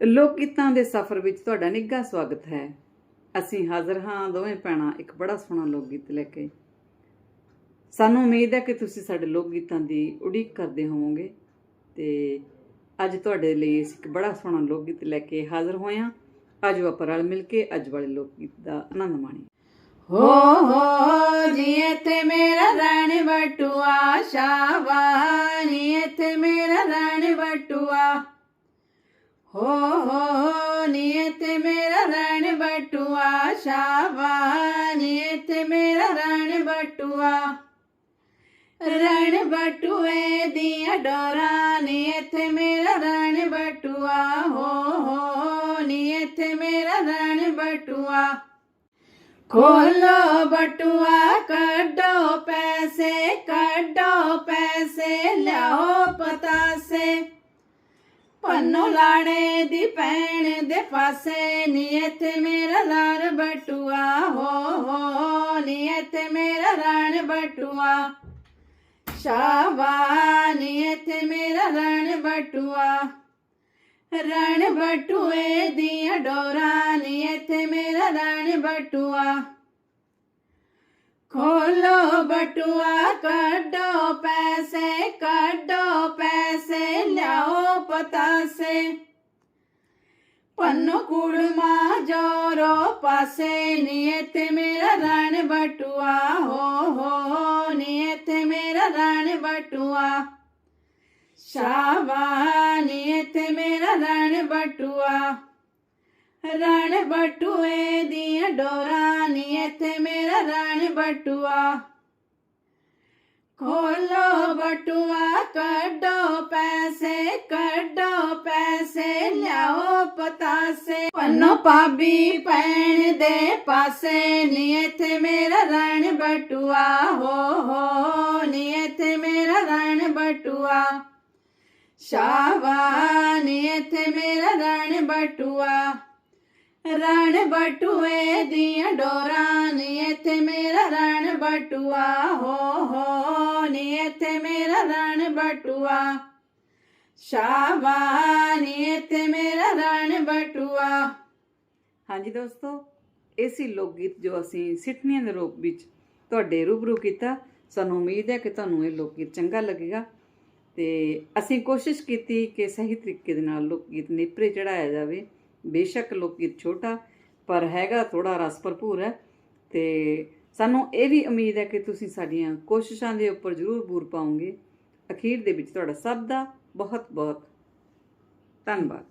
ਲੋਕ ਗੀਤਾਂ ਦੇ ਸਫ਼ਰ ਵਿੱਚ ਤੁਹਾਡਾ ਨਿੱਘਾ ਸਵਾਗਤ ਹੈ। ਅਸੀਂ ਹਾਜ਼ਰ ਹਾਂ ਦੋਵੇਂ ਭੈਣਾਂ ਇੱਕ ਬੜਾ ਸੋਹਣਾ ਲੋਕ ਗੀਤ ਲੈ ਕੇ। ਸਾਨੂੰ ਉਮੀਦ ਹੈ ਕਿ ਤੁਸੀਂ ਸਾਡੇ ਲੋਕ ਗੀਤਾਂ ਦੀ ਉਡੀਕ ਕਰਦੇ ਹੋਵੋਗੇ ਤੇ ਅੱਜ ਤੁਹਾਡੇ ਲਈ ਅਸੀਂ ਇੱਕ ਬੜਾ ਸੋਹਣਾ ਲੋਕ ਗੀਤ ਲੈ ਕੇ ਹਾਜ਼ਰ ਹੋਏ ਹਾਂ। ਆਜੋ ਆਪਾਂ ਰਲ ਮਿਲ ਕੇ ਅੱਜ ਵਾਲੇ ਲੋਕ ਗੀਤ ਦਾ ਆਨੰਦ ਮਾਣੀਏ। ਹੋ ਹੋ, ਜੀਏ ਤੇ ਮੇਰਾ ਰਾਣ ਬਟੂਆ ਸ਼ਾਵਾਨੀ ਤੇ ਮੇਰਾ ਰਾਣ ਬਟੂਆ। ਹੋ ਹੋ ਨੀਏ ਤੇ ਮੇਰਾ ਰਾਣ ਬਟੂਆ ਸ਼ਾਵਾਨੀ ਤੇ ਮੇਰਾ ਰਾਣ ਬਟੂਆ, ਰਣ ਬਟੂਏ ਦੀਆਂ ਡੋਰਾਂ। ਨੀਏ ਤੇ ਮੇਰਾ ਰਣ ਬਟੂਆ, ਹੋ ਹੋ ਨੀਏ ਤੇ ਮੇਰਾ ਰਣ ਬਟੂਆ। ਖੋਲੋ ਬਟੂਆ, ਕੱਢੋ ਪੈਸੇ ਪੰਨੋ ਲਾਣੇ ਦੀ ਭੈਣ ਦੇ ਪਾਸੇ ਨੀਅਤ ਮੇਰਾ ਲਾਰ ਬਟੂਆ, ਹੋ ਹੋ ਨੀਅਤ ਮੇਰਾ ਰਣ ਬਟੂਆ। ਸ਼ਾਬਾ ਨੀਅਤ ਮੇਰਾ ਰਣ ਬਟੂਆ। ਰਣ ਬਟੂਏ ਦੀਆਂ ਡੋਰਾਂ, ਨੀ ਨੀਅਤ ਮੇਰਾ ਰਣ ਬਟੂਆ। ਖੋਲੋ ਬਟੂਆ, ਕੱਢੋ ਪੈਸੇ, ਕੱਢੋ ਪੰਨੋ ਕੁੜਮਾ ਜੋਰੋ ਪਾਸੇ ਨੀਅਤ ਮੇਰਾ ਰਣ ਬਟੂਆ, ਹੋ ਹੋ ਨੀਅਤ ਮੇਰਾ ਰਣ ਬਟੂਆ। ਸ਼ਾਬਾਨੀ ਤੇ ਮੇਰਾ ਰਣ ਬਟੂਆ। ਰਣ ਬਟੂਏ ਦੀਆਂ ਡੋਰਾਂ ਨੀ ਤੇ ਮੇਰਾ ਰਣ ਬਟੂਆ। ਖੋਲੋ ਬਟੂਆ ਭਾਬੀ ਪੰਨੋ ਪੈਣ ਦੇ ਪਾਸੇ, ਨੀ ਤੇ ਮੇਰਾ ਰਣ ਬਟੂਆ, ਹੋ ਹੋ, ਨੀ ਤੇ ਮੇਰਾ ਰਣ ਬਟੂਆ। ਸ਼ਾਬਾਨੀ ਤੇ ਮੇਰਾ ਰਣ ਬਟੂਆ। ਰਣ ਬਟੂਏ ਦੀਆਂ ਡੋਰਾਂ, ਨੀ ਤੇ ਮੇਰਾ ਰਣ ਬਟੂਆ। ਹੋ ਹੋ, ਨੀ ਤੇ ਮੇਰਾ ਰਣ ਬਟੂਆ। ਸ਼ਾਬਾਨੀ ਤੇ ਮੇਰਾ ਰਣ ਬਟੂਆ। ਹਾਂਜੀ ਦੋਸਤੋ, ਇਹ ਸੀ ਲੋਕ ਗੀਤ ਜੋ ਅਸੀਂ ਸਿੱਠਣੀਆਂ ਦੇ ਰੂਪ ਵਿੱਚ ਤੁਹਾਡੇ ਰੂਬਰੂ ਕੀਤਾ। ਸਾਨੂੰ ਉਮੀਦ ਹੈ ਕਿ ਤੁਹਾਨੂੰ ਇਹ ਲੋਕ ਗੀਤ ਚੰਗਾ ਲੱਗੇਗਾ ਤੇ ਅਸੀਂ ਕੋਸ਼ਿਸ਼ ਕੀਤੀ ਕਿ ਸਹੀ ਤਰੀਕੇ ਦੇ ਨਾਲ ਲੋਕ ਗੀਤ ਨੇਪਰੇ ਚੜਾਇਆ ਜਾਵੇ। ਬੇਸ਼ੱਕ ਲੋਕ ਗੀਤ ਛੋਟਾ, ਪਰ ਹੈਗਾ ਥੋੜਾ ਰਸ ਭਰਪੂਰ ਹੈ ਤੇ ਸਾਨੂੰ ਇਹ ਵੀ ਉਮੀਦ ਹੈ ਕਿ ਤੁਸੀਂ ਸਾਡੀਆਂ ਕੋਸ਼ਿਸ਼ਾਂ ਦੇ ਉੱਪਰ ਜ਼ਰੂਰ ਬੂਰ ਪਾਓਗੇ। ਅਖੀਰ ਦੇ ਵਿੱਚ ਤੁਹਾਡਾ ਸਭ ਦਾ ਬਹੁਤ ਬਹੁਤ ਧੰਨਵਾਦ।